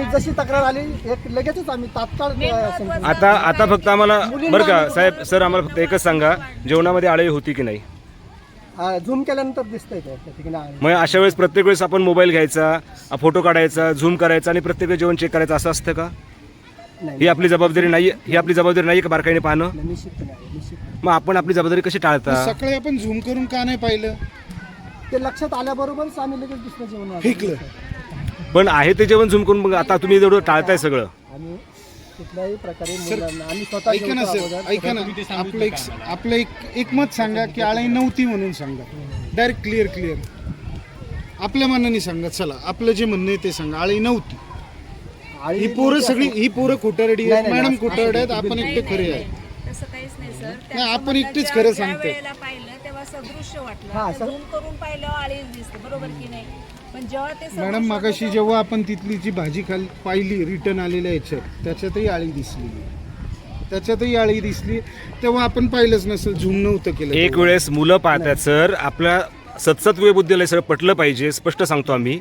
जशी तक्रार आली एक लगेचच आम्ही तात्काळ आता आता फक्त आम्हाला बरं का साहेब सर आम्हाला फक्त एकच सांगा जेवणामध्ये आळी होती की नाही? झूम केल्यानंतर दिसतंय मग अशा वेळेस प्रत्येक वेळेस आपण मोबाईल घ्यायचा फोटो काढायचा झूम करायचा आणि प्रत्येक वेळेस जेवण चेक करायचं असं असतं का? नाही. ही आपली जबाबदारी नाही ही आपली जबाबदारी नाही का बारकाईने पाहणं. मग आपण आपली जबाबदारी कशी टाळता? सकाळी आपण झूम करून का नाही पाहिलं? ते लक्षात आल्याबरोबरच आम्ही लगेच दुसरं जेवण. फेकलं. पण आहे ते जेवण झूम करून मग आता तुम्ही जेवढं टाळताय सगळं. आम्ही कुठल्याही प्रकारे मुलांना आम्ही स्वतः ऐका ना जेवतो सर अगोदर. ऐका ना. आपलं एक आपलं एक एक मत सांगा की आळी नव्हती म्हणून सांगा. डायरेक्ट क्लिअर क्लिअर आपल्या मनाने सांगा चला. आपलं जे म्हणणं आहे ते सांगा. आळी नव्हती. ही पोरं सगळी ही पोरं खोटारडी आहेत नाही, मॅडम असं- खोटारडे आहेत आपण एकटे खरे आहे तसं काहीच नाही सर. नाही, आपण एकटेच खरं सांगतोय. पाहिलं सदृश्य वाटलं. हा, आता सर. झूम करून पाहिल्यावर आळीच दिसते बरोबर की नाही? पण जेव्हा ते सदृश्य मॅडम मागाशी जेव्हा आपण तिथली जी भाजी खाली पाहिली रिटर्न आलेल्या याच्यात त्याच्यातही आळी दिसली. त्याच्यातही आळी दिसली. तेव्हा आपण पाहिलंच नसेल झूम नव्हतं केलं एक वेळेस मुलं पाहतात सर आपल्या सतसत्व बुद्धीला सर पटलं पाहिजे स्पष्ट सांगतो आम्ही.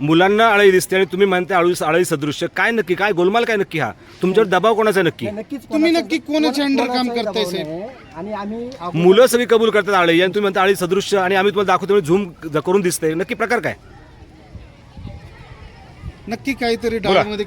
मुलांना आळी दिसते आणि तुम्ही म्हणता आळू आळी सदृश्य. काय नक्की? काय गोलमाल काय नक्की हा? तुमच्यावर दबाव कोणाचा नक्की? नक्कीच तुम्ही नक्की कोणाच्या under काम करताय, साहेब? आणि आम्ही मुलं सगळी कबूल करतात आळी आणि तुम्ही म्हणता आळी सदृश्य आणि आम्ही तुम्हाला दाखवतो झूम करून दिसतंय. नक्की प्रकार काय? नक्की काहीतरी. डाळमध्ये